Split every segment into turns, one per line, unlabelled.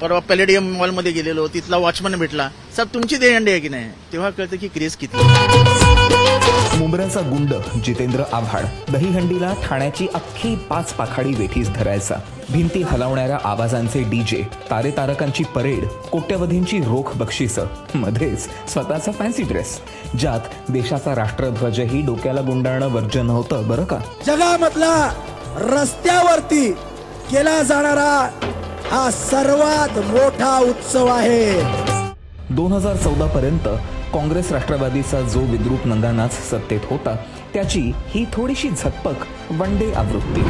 परवा पॅलेडियम मॉलमध्ये गेलेलो तिथला वॉचमन भेटला साहेब तुमची देहंडी आहे की नाही? तेव्हा कळतं की क्रेज किती
मुंबऱ्याचा गुंड जितेंद्र आव्हाड दहीहंडीला ठाण्याची अख्खी पाच पाखाडी वेठीस धरायचा. भिंती हलवणाऱ्या आवाजांचे डीजे तारे तारकांची परेड कोट्यवधींची रोख बक्षिसं मध्येच स्वतःचा फॅन्सी ड्रेस ज्यात देशाचा राष्ट्रध्वजही डोक्याला गुंडाळणं वर्ज्य नव्हतं बरं का?
जगामधला रस्त्यावरती केला जाणारा हा सर्वात मोठा उत्सव आहे.
दोन हजार चौदा पर्यंत काँग्रेस राष्ट्रवादीचा जो विद्रूप नंगानाच सत्तेत होता त्याची ही थोडीशी झकपक वन डे आवृत्ती.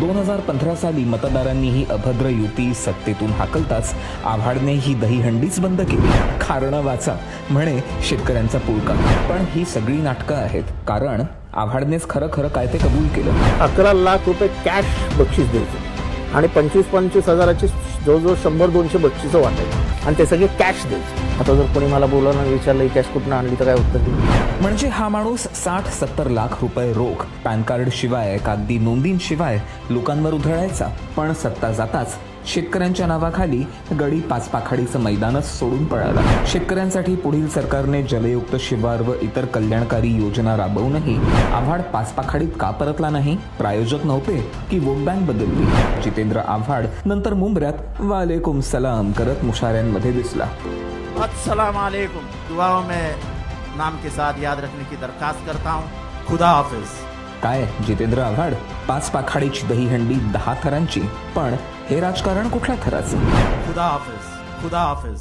दोन हजार पंधरा साली मतदारांनी ही अभद्र युती सत्तेतून हाकलताच आव्हाडने ही दहीहंडीच बंद केली. कारण वाचा म्हणे शेतकऱ्यांचा पुळका. पण ही सगळी नाटकं आहेत कारण आव्हाडनेच खरं खरं काय ते कबूल केलं.
अकरा लाख रुपये कॅश बक्षीस द्यायचे. आणि पंचवीस पंचवीस हजाराची जवळजवळ शंभर दोनशे बक्षिसं वाटायची आणि ते सगळे कॅश द्यायचे आता जर कोणी मला बोलावलं आणि विचारलं कॅश कुठनं आणली? तर काय उत्तर दिली
म्हणजे हा माणूस साठ सत्तर लाख रुपये रोख पॅन कार्ड शिवाय कागदी नोंदींशिवाय लोकांवर उधळायचा पण सत्ता जाताच शेतकऱ्यांच्या नावाखाली गडी पाच पाखाडीचं मैदानच सोडून पळाला. शेतकऱ्यांसाठी पुढील सरकारने जलयुक्त शिवार व इतर कल्याणकारी योजना राबवूनही आव्हाड पाच पाखाडीत का परतला नाही? प्रायोजक नव्हते की वोट बँक बदलली. जितेंद्र आव्हाड नंतर मुंबऱ्यात वालेकुम सलाम करत मुशाऱ्यांमध्ये दिसला.
अस्सलाम वालेकुम. दुआओं में नाम के साथ याद रखने की दरखास्त करता हूँ. खुदा हाफिज.
काय? जितेंद्र आव्हाड पाच पाखाडीची दहीहंडी दहा थरांची पण हे राजकारण कुठल्या थराचं?
खुदा हाफिज खुदा हाफिज.